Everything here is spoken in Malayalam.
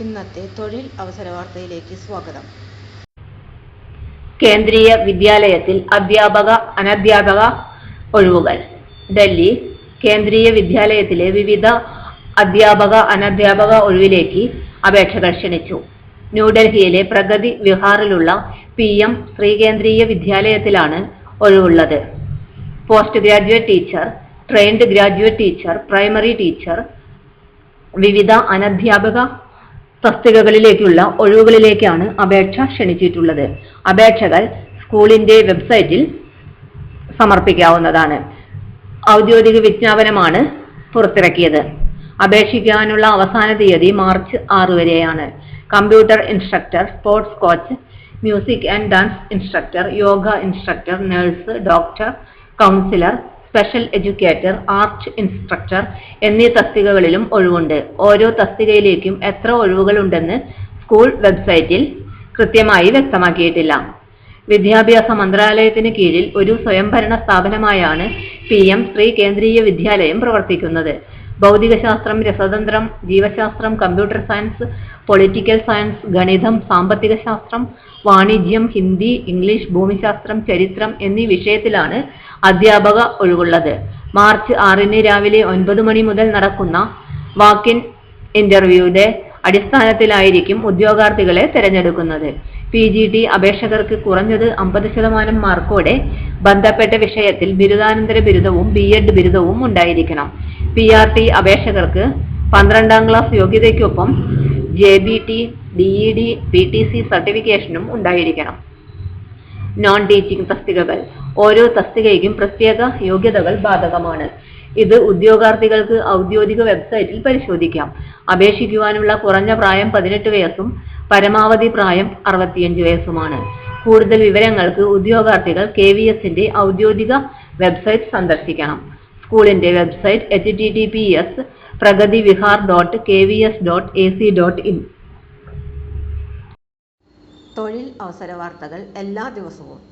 ഇന്നത്തെ തൊഴിൽ അവസര വാർത്തയിലേക്ക് സ്വാഗതം. കേന്ദ്രീയ വിദ്യാലയത്തിൽ അധ്യാപക അനധ്യാപക ഒഴിവുകൾ. ഡൽഹി കേന്ദ്രീയ വിദ്യാലയത്തിലെ വിവിധ അധ്യാപക അനധ്യാപക ഒഴിവിലേക്ക് അപേക്ഷകൾ ക്ഷണിച്ചു. ന്യൂഡൽഹിയിലെ പ്രഗതി വിഹാറിലുള്ള പി എം ശ്രീകേന്ദ്രീയ വിദ്യാലയത്തിലാണ് ഒഴിവുള്ളത്. Post graduate teacher trained graduate teacher primary teacher വിവിധ അനധ്യാപക തസ്തികകളിലേക്കുള്ള ഒഴിവുകളിലേക്കാണ് അപേക്ഷ ക്ഷണിച്ചിട്ടുള്ളത്. അപേക്ഷകൾ സ്കൂളിന്റെ വെബ്സൈറ്റിൽ സമർപ്പിക്കാവുന്നതാണ്. ഔദ്യോഗിക വിജ്ഞാപനമാണ് പുറത്തിറക്കിയത്. അപേക്ഷിക്കാനുള്ള അവസാന തീയതി മാർച്ച് ആറ് വരെയാണ്. Computer instructor sports coach music and dance instructor yoga instructor nurse doctor counsellor special educator art instructor എന്നീ തസ്തികകളിലും ഒഴിവുണ്ട്. ഓരോ തസ്തികയിലേക്കും എത്ര ഒഴിവുകൾ ഉണ്ടെന്ന് സ്കൂൾ വെബ്സൈറ്റിൽ കൃത്യമായി വ്യക്തമാക്കിയിട്ടില്ല. വിദ്യാഭ്യാസ മന്ത്രാലയത്തിന് കീഴിൽ ഒരു സ്വയംഭരണ സ്ഥാപനമായാണ് പി എം ശ്രീ കേന്ദ്രീയ വിദ്യാലയം പ്രവർത്തിക്കുന്നത്. ഭൗതികശാസ്ത്രം രസതന്ത്രം ജീവശാസ്ത്രം കമ്പ്യൂട്ടർ സയൻസ് പൊളിറ്റിക്കൽ സയൻസ് ഗണിതം സാമ്പത്തിക ശാസ്ത്രം വാണിജ്യം ഹിന്ദി ഇംഗ്ലീഷ് ഭൂമിശാസ്ത്രം ചരിത്രം എന്നീ വിഷയത്തിലാണ് അധ്യാപക ഒഴിവുള്ളത്. മാർച്ച് ആറിന് രാവിലെ ഒൻപത് മണി മുതൽ നടക്കുന്ന വാക്കിൻ ഇന്റർവ്യൂയുടെ അടിസ്ഥാനത്തിലായിരിക്കും ഉദ്യോഗാർത്ഥികളെ തിരഞ്ഞെടുക്കുന്നത്. പി ജി ടി അപേക്ഷകർക്ക് കുറഞ്ഞത് അമ്പത് ശതമാനം മാർക്കോടെ ബന്ധപ്പെട്ട വിഷയത്തിൽ ബിരുദാനന്തര ബിരുദവും ബി എഡ് ബിരുദവും ഉണ്ടായിരിക്കണം. പി ആർ ടി അപേക്ഷകർക്ക് പന്ത്രണ്ടാം class യോഗ്യതയ്ക്കൊപ്പം J B T D E D P T C സർട്ടിഫിക്കേഷനും ഉണ്ടായിരിക്കണം. നോൺ ടീച്ചിങ് തസ്തികകൾ. ഓരോ തസ്തികയ്ക്കും പ്രത്യേക യോഗ്യതകൾ ബാധകമാണ്. ഇത് ഉദ്യോഗാർത്ഥികൾക്ക് ഔദ്യോഗിക വെബ്സൈറ്റിൽ പരിശോധിക്കാം. അപേക്ഷിക്കുവാനുള്ള കുറഞ്ഞ പ്രായം പതിനെട്ട് വയസ്സും പരമാവധി പ്രായം അറുപത്തിയഞ്ച് വയസ്സുമാണ്. കൂടുതൽ വിവരങ്ങൾക്ക് ഉദ്യോഗാർത്ഥികൾ കെ വി എസിന്റെ ഔദ്യോഗിക വെബ്സൈറ്റ് സന്ദർശിക്കണം. സ്കൂളിന്റെ website H T T P S Pragati Vihar dot K V S dot A C dot in. തൊഴിൽ അവസര വാർത്തകൾ എല്ലാ ദിവസവും